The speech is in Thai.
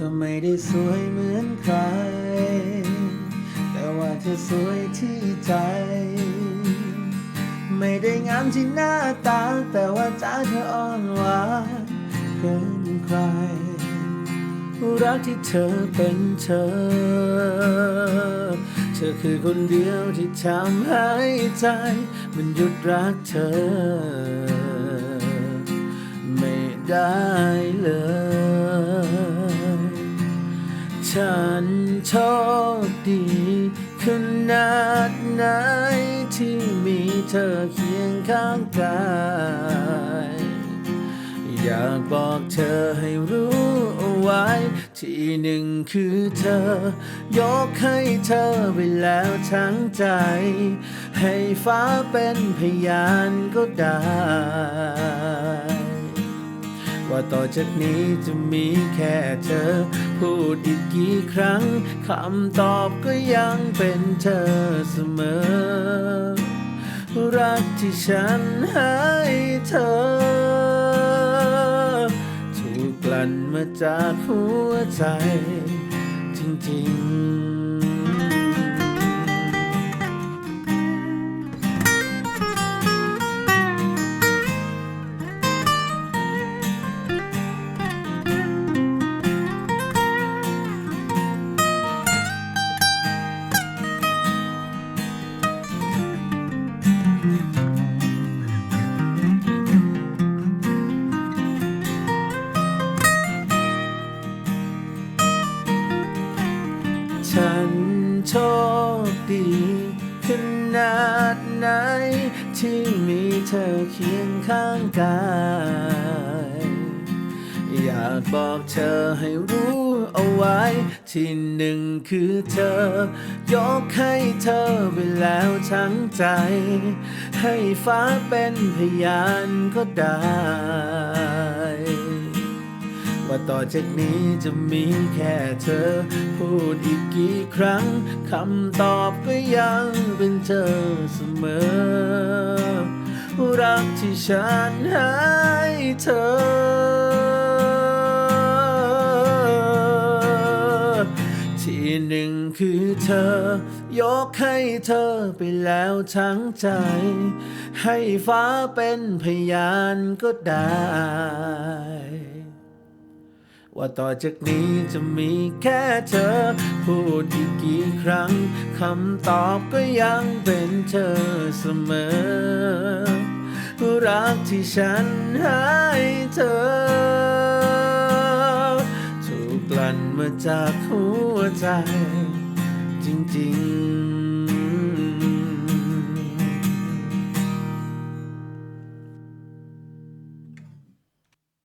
ธอไม่ได้สวยเหมือนใคร แต่ว่าเธอสวยที่ใจ ไม่ได้งามที่หน้าตา แต่ว่าใจเธออ่อนหวานเกินใคร รักที่เธอเป็นเธอ เธอคือคนเดียวที่ทำให้ใจ มันหยุดรักเธอ ไม่ได้เลย ฉันโชคดีขนาดไหนที่มีเธอเคียงข้างกายอยากบอกเธอให้รู้เอาไว้ ที่หนึ่งคือเธอ ยกให้เธอไปแล้วทั้งใจ ให้ฟ้าเป็นพยานก็ได้ ว่าต่อจากนี้จะมีแค่เธอ พูดอีกกี่ครั้งคำตอบก็ยังเป็นเธอเสมอ รักที่ฉันให้เธอ ถูกกลั่นมาจากหัวใจ จริงๆ ฉันโชคดีขนาดไหน ที่มีเธอเคียงข้างกายอยากบอกเธอให้รู้เอาไว้ ที่หนึ่งคือเธอ ยกให้เธอไปแล้วทั้งใจ ให้ฟ้าเป็นพยานก็ได้ ว่าต่อจากนี้จะมีแค่เธอ พูดอีกกี่ครั้งคำตอบก็ยังเป็นเธอเสมอ รักที่ฉันให้เธอ ที่หนึ่งคือเธอ ยกให้เธอไปแล้วทั้งใจ ให้ฟ้าเป็นพยานก็ได้ ว่าต่อจากนี้จะมีแค่เธอ พูดอีกกี่ครั้งคำตอบก็ยังเป็นเธอเสมอ รักที่ฉันให้เธอ ถูกกลั่นมาจากหัวใจ จริงๆ